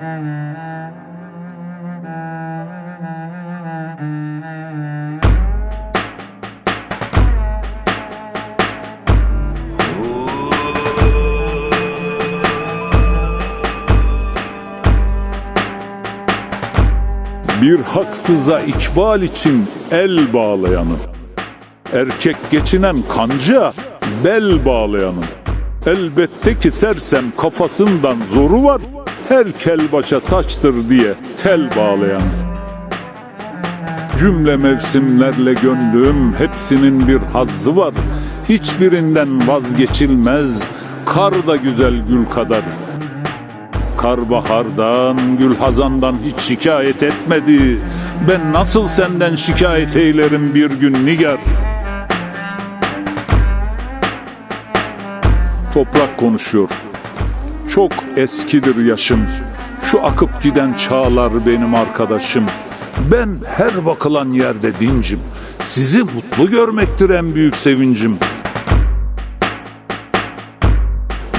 Bir haksıza ikbal için el bağlayanın. Erkek geçinen kanca bel bağlayanın. Elbette ki sersem kafasından zoru var. Her kel başa saçtır diye tel bağlayan. Cümle mevsimlerle gönlüm hepsinin bir hazzı var. Hiçbirinden vazgeçilmez. Kar da güzel gül kadar. Karbahardan, gül hazandan hiç şikayet etmedi. Ben nasıl senden şikayet eylerim bir gün nigar? Toprak konuşuyor. Çok eskidir yaşım. Şu akıp giden çağlar benim arkadaşım. Ben her bakılan yerde dincim. Sizi mutlu görmektir en büyük sevincim.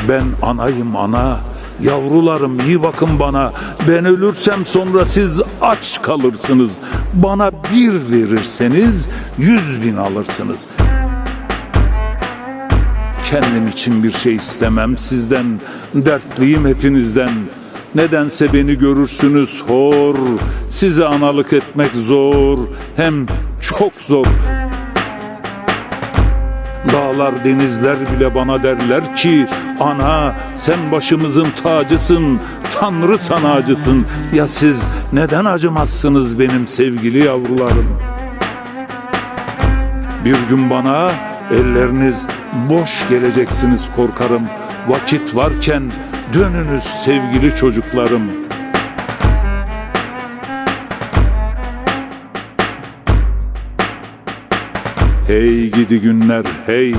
Ben anayım ana. Yavrularım iyi bakın bana. Ben ölürsem sonra siz aç kalırsınız. Bana bir verirseniz yüz bin alırsınız. Kendim için bir şey istemem sizden. Dertliyim hepinizden. Nedense beni görürsünüz hor. Size analık etmek zor. Hem çok zor. Dağlar denizler bile bana derler ki Ana sen başımızın tacısın Tanrı sana acısın Ya siz neden acımazsınız benim sevgili yavrularım Bir gün bana elleriniz boş geleceksiniz korkarım Vakit varken dönünüz sevgili çocuklarım Hey gidi günler hey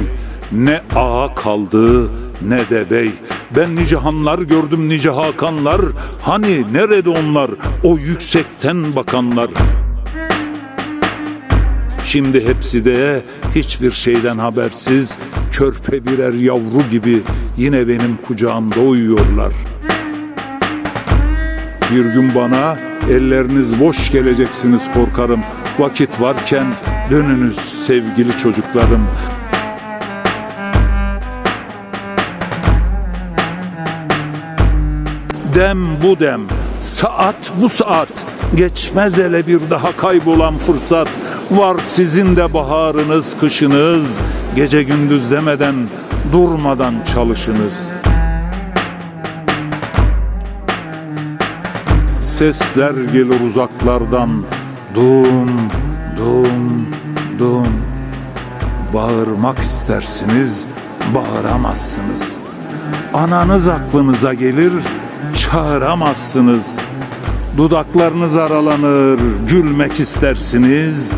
ne ağa kaldı ne de bey. Ben nice hanlar gördüm nice hakanlar. Hani nerede onlar o yüksekten bakanlar. Şimdi hepsi de hiçbir şeyden habersiz körpe birer yavru gibi yine benim kucağımda uyuyorlar. Bir gün bana elleriniz boş geleceksiniz korkarım. Vakit varken dönünüz sevgili çocuklarım. Dem bu dem, saat bu saat, geçmez ele bir daha kaybolan fırsat. Var sizin de baharınız, kışınız, gece gündüz demeden durmadan çalışınız. Sesler gelir uzaklardan, dum, dum, dum. Bağırmak istersiniz, bağıramazsınız. Ananız aklınıza gelir, çağıramazsınız. Dudaklarınız aralanır, gülmek istersiniz.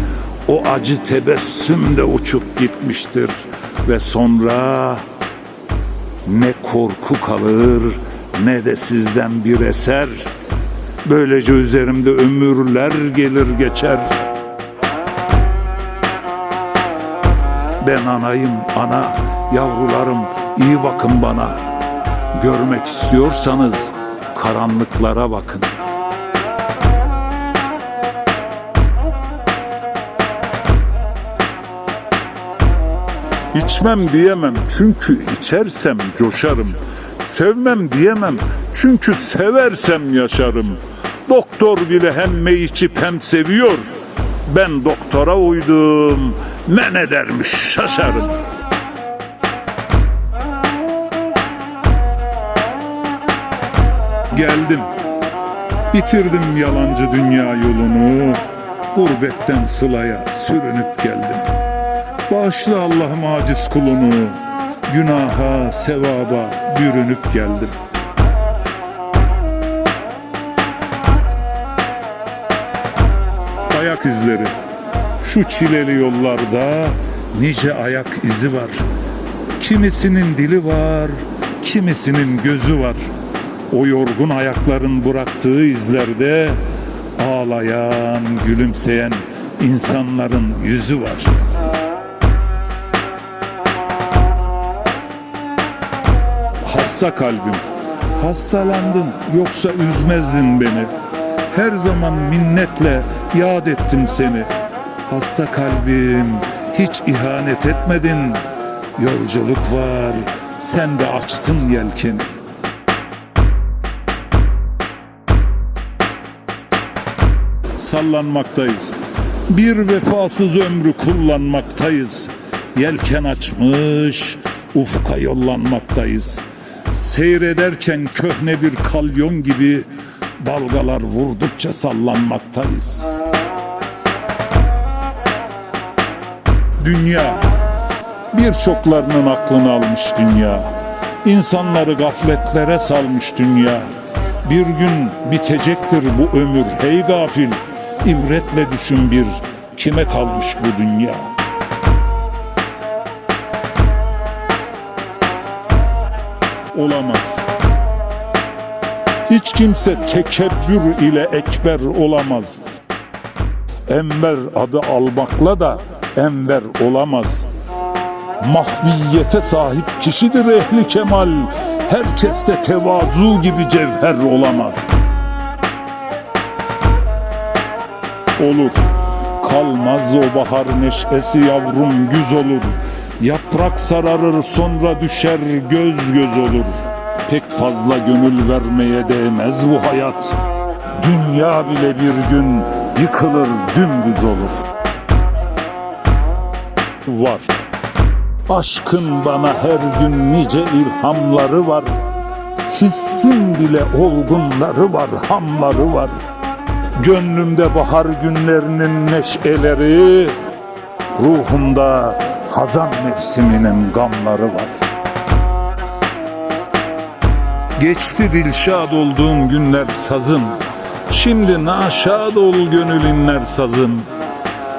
O acı tebessüm de uçup gitmiştir ve sonra ne korku kalır ne de sizden bir eser. Böylece üzerimde ömürler gelir geçer. Ben anayım ana, yavrularım iyi bakın bana. Görmek istiyorsanız karanlıklara bakın. İçmem diyemem çünkü içersem coşarım. Sevmem diyemem çünkü seversem yaşarım. Doktor bile hem me içip hem seviyor. Ben doktora uydum, men edermiş şaşarım. Geldim, bitirdim yalancı dünya yolunu. Gurbetten sılaya sürünüp geldim. Bağışla Allah'ım aciz kulunu. Günaha, sevaba bürünüp geldim. Ayak izleri. Şu çileli yollarda nice ayak izi var. Kimisinin dili var, kimisinin gözü var. O yorgun ayakların bıraktığı izlerde ağlayan, gülümseyen insanların yüzü var. Hasta kalbim, Hastalandın yoksa üzmezdin beni. Her zaman minnetle yad ettim seni. Hasta kalbim hiç ihanet etmedin. Yolculuk var sen de açtın yelkeni. Sallanmaktayız. Bir vefasız ömrü kullanmaktayız. Yelken açmış, ufka yollanmaktayız. Seyrederken köhne bir kalyon gibi dalgalar vurdukça sallanmaktayız. Dünya birçoklarının aklını almış dünya. İnsanları gafletlere salmış dünya. Bir gün bitecektir bu ömür hey gafil. İbretle düşün bir kime kalmış bu dünya. Olamaz. Hiç kimse tekebbür ile ekber olamaz. Enver adı almakla da enver olamaz. Mahviyete sahip kişidir ehli kemal. Herkeste tevazu gibi cevher olamaz. Olur. Kalmaz o bahar neşesi yavrum güz olur. Yaprak sararır sonra düşer göz göz olur. Pek fazla gönül vermeye değmez bu hayat. Dünya bile bir gün yıkılır dümdüz olur. Var. Aşkın bana her gün nice ilhamları var. Hissin bile olgunları var, hamları var. Gönlümde bahar günlerinin neşeleri, ruhumda hazan mevsiminin gamları var. Geçti dilşad olduğum günler sazın, şimdi naşad ol gönül inler sazın.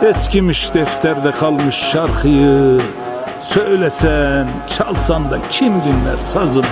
Eskimiş defterde kalmış şarkıyı, söylesen, çalsan da kim dinler sazın.